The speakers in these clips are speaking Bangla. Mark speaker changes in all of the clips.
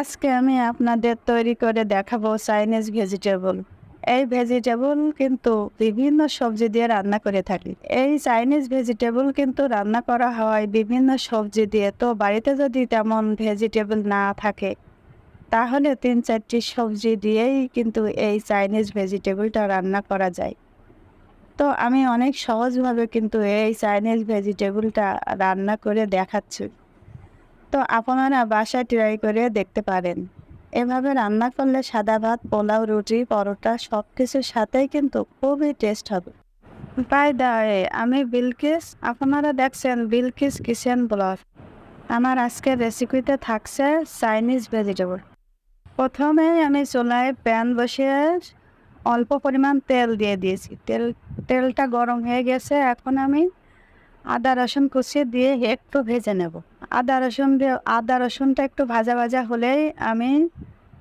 Speaker 1: আজকে আমি আপনাদের তৈরি করে দেখাবো চাইনিজ ভেজিটেবল এই ভেজিটেবল কিন্তু বিভিন্ন সবজি দিয়ে রান্না করে থাকি। এই চাইনিজ ভেজিটেবল কিন্তু রান্না করা হয় বিভিন্ন সবজি দিয়ে। তো বাড়িতে যদি তেমন ভেজিটেবল না থাকে, তাহলে তিন চারটি সবজি দিয়েই কিন্তু এই চাইনিজ ভেজিটেবলটা রান্না করা যায়। তো আমি অনেক সহজভাবে কিন্তু এই চাইনিজ ভেজিটেবলটা রান্না করে দেখাচ্ছি। তো আপনারা বাসায় ট্রাই করে দেখতে পারেন। এভাবে রান্না করলে সাদা ভাত, পোলাও, রুটি, পরোটা সব কিছুর সাথেই কিন্তু খুবই টেস্ট হবে। বাই দায় আমি বিলকিস, আপনারা দেখছেন বিলকিস কিচেন ব্লগ আমার আজকের রেসিপিতে থাকছে চাইনিজ ভেজিটেবল প্রথমে আমি চুলায় প্যান বসিয়ে অল্প পরিমাণ তেল দিয়ে দিয়েছি। তেল, তেলটা গরম হয়ে গেছে, এখন আমি আদা রসুন কুচিয়ে দিয়ে একটু ভেজে নেব। আদা রসুন আদা রসুনটা একটু ভাজা ভাজা হলেই আমি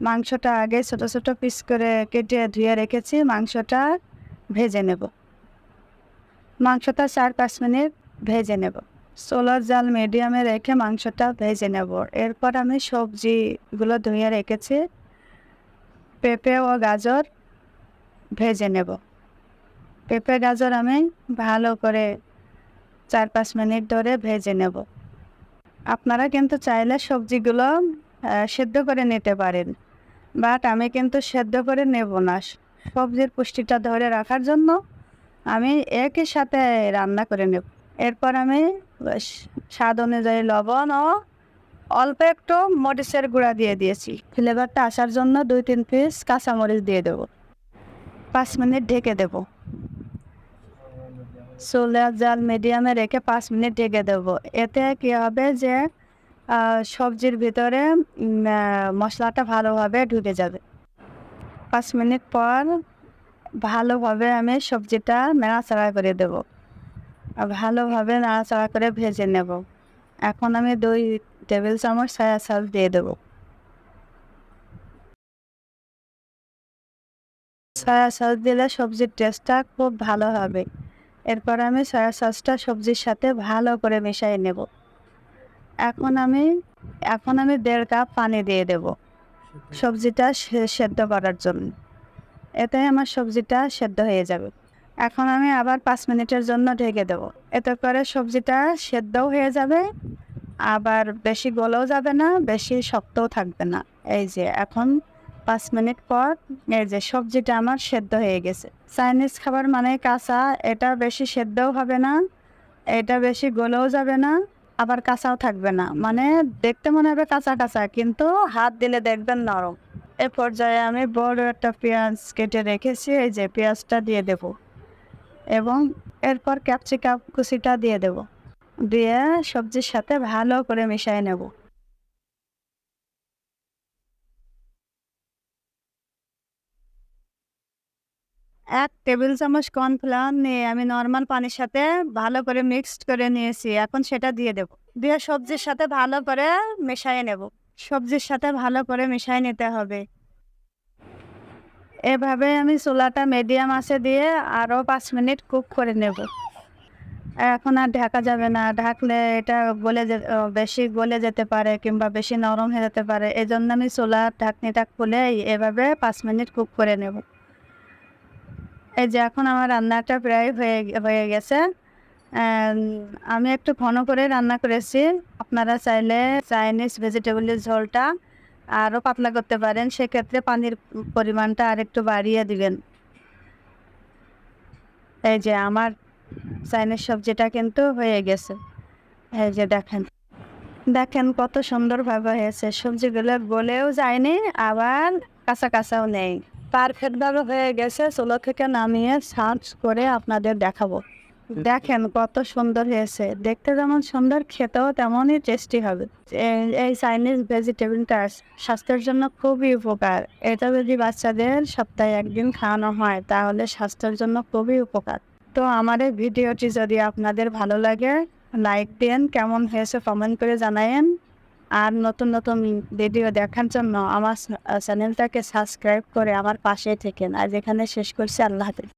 Speaker 1: মাংসটা আগে ছোট ছোট পিস করে কেটে ধুয়ে রেখেছি, মাংসটা ভেজে নেব। মাংসটা চার পাঁচ মিনিট ভেজে নেব। সোলার জাল মিডিয়ামে রেখে মাংসটা ভেজে নেব। এরপর আমি সবজিগুলো ধুয়ে রেখেছি, পেঁপে ও গাজর ভেজে নেব। পেঁপে, গাজর আমি ভালো করে চার পাঁচ মিনিট ধরে ভেজে নেব। আপনারা কিন্তু চাইলে সবজিগুলো সেদ্ধ করে নিতে পারেন। বাট আমি কিন্তু সেদ্ধ করে নেব না। সবজির পুষ্টিটা ধরে রাখার জন্য আমি একই সাথে রান্না করে নেব। এরপর আমি স্বাদ অনুযায়ী লবণ ও অল্প একটু মরিচের গুঁড়া দিয়ে দিয়েছি। ফ্লেভারটা আসার জন্য দুই তিন পিস কাঁচামরিচ দিয়ে দেবো। পাঁচ মিনিট ঢেকে দেবো। সোলার জাল মিডিয়ামে রেখে পাঁচ মিনিট ঢেকে দেবো। এতে কি হবে যে সবজির ভিতরে মশলাটা ভালোভাবে ঢুকে যাবে। পাঁচ মিনিট পর ভালোভাবে আমি সবজিটা নাড়াচাড়া করে দেবো। ভালোভাবে নাড়াচাড়া করে ভেজে নেব। এখন আমি দুই টেবিল চামচ সয়া সস দিয়ে দেবো। সয়া সস দিলে সবজির টেস্টটা খুব ভালো হবে। এরপর আমি সয়া সসটা সবজির সাথে ভালো করে মিশিয়ে নেব। এখন আমি এখন আমি দেড় কাপ পানি দিয়ে দেব সবজিটা সেদ্ধ করার জন্য। এতে আমার সবজিটা সেদ্ধ হয়ে যাবে। এখন আমি আবার পাঁচ মিনিটের জন্য ঢেকে দেব। এতে করে সবজিটা সেদ্ধও হয়ে যাবে, আবার বেশি গলেও যাবে না, বেশি শক্তও থাকবে না। এই যে, এখন পাঁচ মিনিট পর এই যে সবজিটা আমার সেদ্ধ হয়ে গেছে। চাইনিজ খাবার মানে কাঁচা, এটা বেশি সেদ্ধও হবে না, এটা বেশি গলেও যাবে না, আবার কাঁচাও থাকবে না। মানে দেখতে মনে হবে কাঁচা কাঁচা, কিন্তু হাত দিলে দেখবেন নরম। এ পর্যায়ে আমি বড় একটা পেঁয়াজ কেটে রেখেছি, এই যে পেঁয়াজটা দিয়ে দেব। এবং এরপর ক্যাপসিকাম কুচিটা দিয়ে দেব। দিয়ে সবজির সাথে ভালো করে মিশিয়ে নেব। এক টেবিল চামচ কর্নফ্লাওয়ার নিয়ে আমি নর্মাল পানির সাথে ভালো করে মিক্সড করে নিয়েছি, এখন সেটা দিয়ে দেব। দিয়ে সবজির সাথে ভালো করে মেশাইয়ে নেব। সবজির সাথে ভালো করে মিশিয়ে নিতে হবে। এভাবে আমি চুলাটা মিডিয়াম আছে দিয়ে আরও পাঁচ মিনিট কুক করে নেব। এখন আর ঢাকা যাবে না। ঢাকলে এটা গলে বেশি গলে যেতে পারে কিংবা বেশি নরম হয়ে যেতে পারে। এই জন্য আমি চুলার ঢাকনিটা খুলে এভাবে পাঁচ মিনিট কুক করে নেব। এই যে এখন আমার রান্নাটা প্রায় হয়ে হয়ে গেছে। আমি একটু ঘন করে রান্না করেছি। আপনারা চাইলে চাইনিজ ভেজিটেবলের ঝোলটা আরও পাতলা করতে পারেন। সেক্ষেত্রে পানির পরিমাণটা আর একটু বাড়িয়ে দিবেন। এই যে আমার চাইনিজ সবজিটা কিন্তু হয়ে গেছে। এই যে দেখেন। দেখেন কত সুন্দরভাবে হয়েছে। সবজিগুলো গলেও যায়নি, আবার কাঁচা কাঁচাও নেই। পারফেক্টভাবে হয়ে গেছে চুলো থেকে নামিয়ে সার্চ করে আপনাদের দেখাবো। দেখেন কত সুন্দর হয়েছে। দেখতে যেমন সুন্দর খেতেও তেমনই টেস্টি হবে। এই- চাইনিজ ভেজিটেবলটা স্বাস্থ্যের জন্য খুবই উপকার। এটা যদি বাচ্চাদের সপ্তাহে একদিন খাওয়ানো হয় তাহলে স্বাস্থ্যের জন্য খুবই উপকার। তো আমার এই ভিডিওটি যদি আপনাদের ভালো লাগে লাইক দেন। কেমন হয়েছে কমেন্ট করে জানায়েন। আর নতুন নতুন ভিডিও দেখার জন্য আমার চ্যানেলটাকে সাবস্ক্রাইব করে আমার পাশে থেকেন। আর যেখানে শেষ করছি। আল্লাহ হাফেজ।